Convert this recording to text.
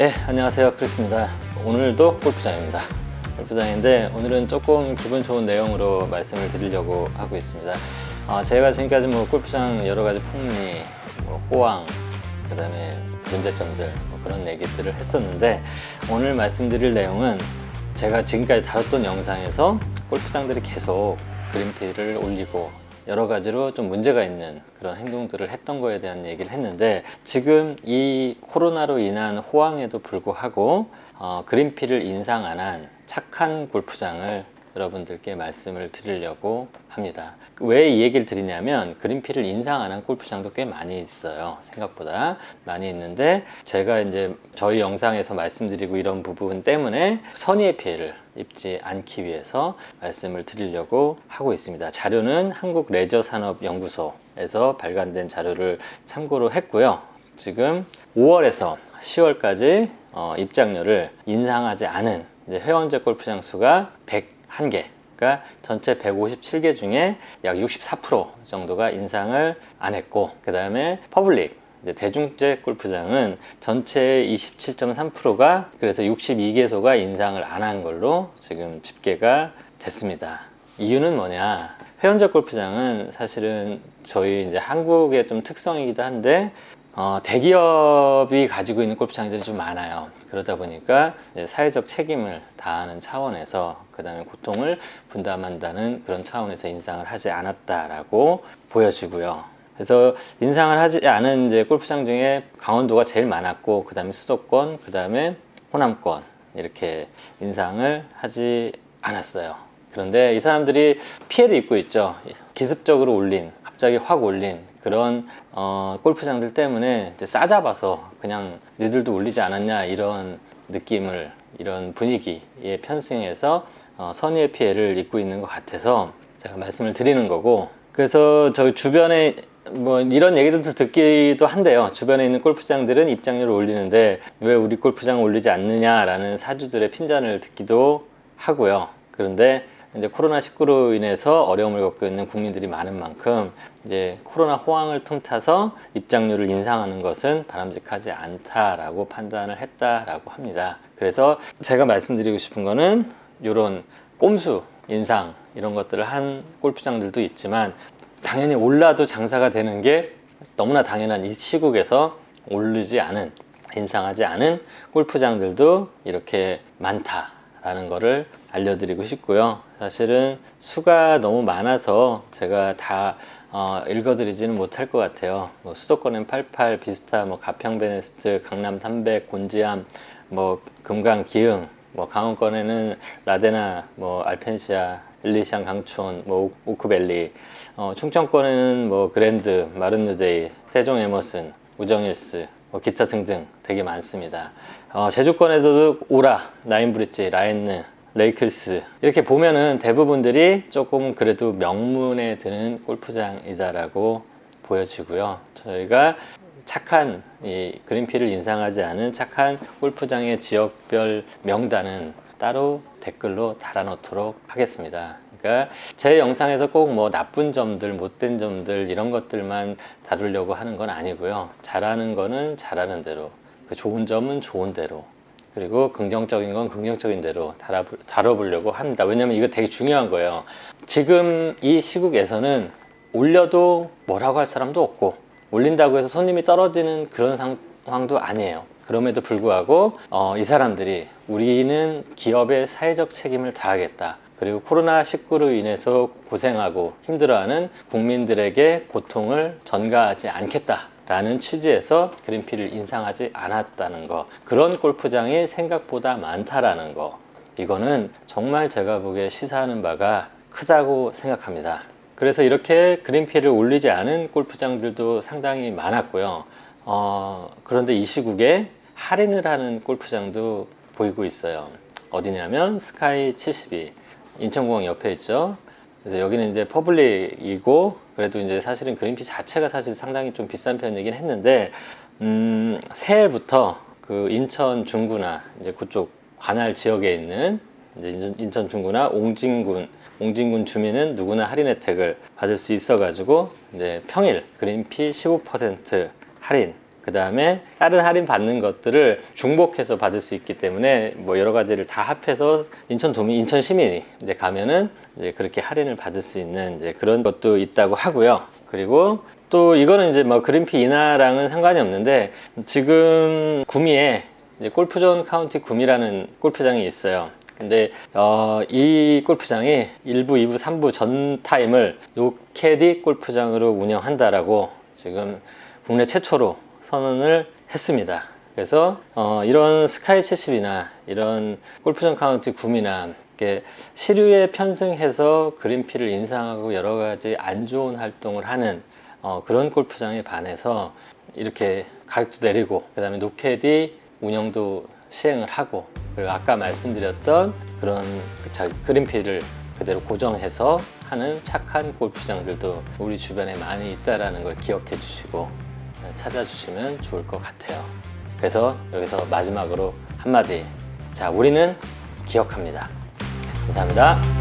예, 안녕하세요. 크리스입니다. 오늘도 골프장입니다. 골프장인데 오늘은 조금 기분 좋은 내용으로 말씀을 드리려고 하고 있습니다. 어, 제가 지금까지 뭐 골프장 여러 가지 폭리, 뭐 호황, 그 다음에 문제점들 뭐 그런 얘기들을 했었는데 오늘 말씀드릴 내용은 제가 지금까지 다뤘던 영상에서 골프장들이 계속 그린피를 올리고 여러 가지로 좀 문제가 있는 그런 행동들을 했던 거에 대한 얘기를 했는데 지금 이 코로나로 인한 호황에도 불구하고 어, 그린피를 인상 안 한 착한 골프장을 여러분들께 말씀을 드리려고 합니다. 왜 이 얘기를 드리냐면 그린피를 인상 안한 골프장도 꽤 많이 있어요. 생각보다 많이 있는데 제가 이제 저희 영상에서 말씀드리고 이런 부분 때문에 선의의 피해를 입지 않기 위해서 말씀을 드리려고 하고 있습니다. 자료는 한국 레저 산업 연구소에서 발간된 자료를 참고로 했고요. 지금 5월에서 10월까지 어, 입장료를 인상하지 않은 이제 회원제 골프장 수가 101개. 그러니까 전체 157개 중에 약 64% 정도가 인상을 안 했고, 그 다음에 퍼블릭, 대중제 골프장은 전체의 27.3%가 그래서 62개소가 인상을 안 한 걸로 지금 집계가 됐습니다. 이유는 뭐냐? 회원제 골프장은 사실은 저희 이제 한국의 좀 특성이기도 한데 어, 대기업이 가지고 있는 골프장들이 좀 많아요. 그러다 보니까 사회적 책임을 다하는 차원에서 그 다음에 고통을 분담한다는 그런 차원에서 인상을 하지 않았다라고 보여지고요. 그래서 인상을 하지 않은 이제 골프장 중에 강원도가 제일 많았고 그 다음에 수도권, 그 다음에 호남권 이렇게 인상을 하지 않았어요. 그런데 이 사람들이 피해를 입고 있죠. 기습적으로 올린, 갑자기 확 올린 그런 어, 골프장들 때문에 싸잡아서 그냥 니들도 올리지 않았냐 이런 느낌을 이런 분위기에 편승해서 어, 선의의 피해를 입고 있는 것 같아서 제가 말씀을 드리는 거고 그래서 저희 주변에 뭐 이런 얘기들도 듣기도 한데요. 주변에 있는 골프장들은 입장료를 올리는데 왜 우리 골프장 올리지 않느냐라는 사주들의 핀잔을 듣기도 하고요. 그런데 이제 코로나19로 인해서 어려움을 겪고 있는 국민들이 많은 만큼 이제 코로나 호황을 틈타서 입장료를 인상하는 것은 바람직하지 않다라고 판단을 했다라고 합니다. 그래서 제가 말씀드리고 싶은 거는 이런 꼼수 인상 이런 것들을 한 골프장들도 있지만 당연히 올라도 장사가 되는 게 너무나 당연한 이 시국에서 오르지 않은 인상하지 않은 골프장들도 이렇게 많다 라는 거를 알려드리고 싶고요. 사실은 수가 너무 많아서 제가 다 어, 읽어드리지는 못할 것 같아요. 뭐 수도권엔 88, 비스타, 뭐 가평 베네스트, 강남 300, 곤지암, 뭐 금강 기흥, 뭐 강원권에는 라데나, 뭐 알펜시아, 엘리시안 강촌, 뭐 오- 오크밸리, 어, 충청권에는 뭐 그랜드, 마른누데이, 세종 에머슨, 우정힐스, 뭐 기타 등등 되게 많습니다. 어, 제주권에도 오라, 나인브릿지, 라엔느, 레이클스 이렇게 보면은 대부분들이 조금 그래도 명문에 드는 골프장이다라고 보여지고요. 저희가 착한 이 그린피를 인상하지 않은 착한 골프장의 지역별 명단은 따로 댓글로 달아놓도록 하겠습니다. 그러니까 제 영상에서 꼭 뭐 나쁜 점들, 못된 점들 이런 것들만 다루려고 하는 건 아니고요. 잘하는 거는 잘하는 대로, 그 좋은 점은 좋은 대로, 그리고 긍정적인 건 긍정적인 대로 다뤄, 다뤄보려고 합니다. 왜냐면 이거 되게 중요한 거예요. 지금 이 시국에서는 올려도 뭐라고 할 사람도 없고 올린다고 해서 손님이 떨어지는 그런 상황도 아니에요. 그럼에도 불구하고 어, 이 사람들이 우리는 기업의 사회적 책임을 다하겠다. 그리고 코로나19로 인해서 고생하고 힘들어하는 국민들에게 고통을 전가하지 않겠다. 라는 취지에서 그린피를 인상하지 않았다는 거. 그런 골프장이 생각보다 많다라는 거. 이거는 정말 제가 보기에 시사하는 바가 크다고 생각합니다. 그래서 이렇게 그린피를 올리지 않은 골프장들도 상당히 많았고요. 어, 그런데 이 시국에 할인을 하는 골프장도 보이고 있어요. 어디냐면 스카이 72 인천공항 옆에 있죠. 그래서 여기는 이제 퍼블릭이고 그래도 이제 사실은 그린피 자체가 사실 상당히 좀 비싼 편이긴 했는데 음, 새해부터 그 인천 중구나 이제 그쪽 관할 지역에 있는 이제 인천, 중구나 옹진군 옹진군 주민은 누구나 할인 혜택을 받을 수 있어 가지고 이제 평일 그린피 15% 할인 그 다음에 다른 할인 받는 것들을 중복해서 받을 수 있기 때문에 뭐 여러 가지를 다 합해서 인천 도민, 인천 시민이 이제 가면은 이제 그렇게 할인을 받을 수 있는 이제 그런 것도 있다고 하고요. 그리고 또 이거는 이제 뭐 그린피 인하랑은 상관이 없는데 지금 구미에 이제 골프존 카운티 구미라는 골프장이 있어요. 근데 어, 이 골프장이 1부, 2부, 3부 전 타임을 노캐디 골프장으로 운영한다라고 지금 국내 최초로 선언을 했습니다. 그래서 어, 이런 스카이 70이나 이런 골프전 카운티 구미나 시류에 편승해서 그린피를 인상하고 여러 가지 안 좋은 활동을 하는 어, 그런 골프장에 반해서 이렇게 가격도 내리고 그 다음에 노캐디 운영도 시행을 하고 그리고 아까 말씀드렸던 그런 그 자- 그린피를 그대로 고정해서 하는 착한 골프장들도 우리 주변에 많이 있다라는 걸 기억해 주시고 찾아주시면 좋을 것 같아요. 그래서 여기서 마지막으로 한마디. 자, 우리는 기억합니다. 감사합니다.